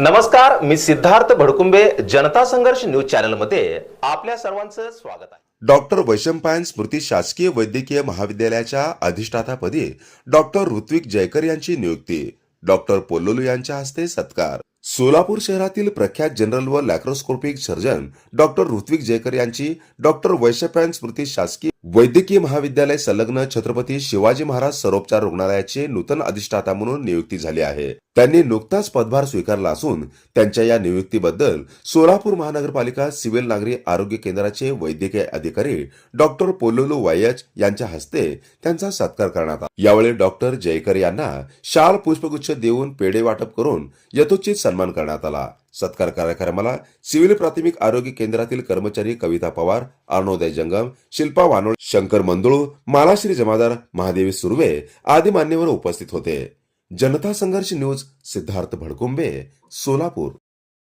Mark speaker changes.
Speaker 1: नमस्कार मी सिद्धार्थ भडकुंबे जनता संघर्ष न्यूज चॅनलमध्ये आपल्या सर्वांचं स्वागत आहे.
Speaker 2: डॉक्टर वैशंपायन स्मृती शासकीय वैद्यकीय महाविद्यालयाच्या अधिष्ठातापदी डॉक्टर ऋत्विक जयकर यांची नियुक्ती डॉक्टर पोल्लोलू यांच्या हस्ते सत्कार. सोलापूर शहरातील प्रख्यात जनरल व laparoscopic surgeon doctor Rutvik Jaykar यांची डॉक्टर वैशंपायन स्मृती शासकीय वैद्यकीय महाविद्यालय संलग्न छत्रपती शिवाजी महाराज सरोपचार रुग्णालयाचे नूतन अधिष्ठाता म्हणून नियुक्ती झाली आहे. त्यांनी नुकताच पदभार स्वीकारला असून त्यांच्या या नियुक्तीबद्दल सोलापूर महानगरपालिका सिव्हिल नागरी आरोग्य केंद्राचे वैद्यकीय अधिकारी डॉक्टर पोलोलू वायच यांच्या हस्ते त्यांचा सत्कार करण्यात आला. यावेळी डॉक्टर जयकर यांना शाल पुष्पगुच्छ देऊन पेढे वाटप करून यथोचित सन्मान करण्यात आला. सत्कार कार्यक्रमाला सिव्हिल प्राथमिक आरोग्य केंद्रातील कर्मचारी कविता पवार अर्णोदय जंगम शिल्पा वानोळ शंकर मंदुळू मालाश्री जमादार महादेवी सुर्वे आदी मान्यवर उपस्थित होते. जनता संघर्ष न्यूज सिद्धार्थ भडकुंबे सोलापूर.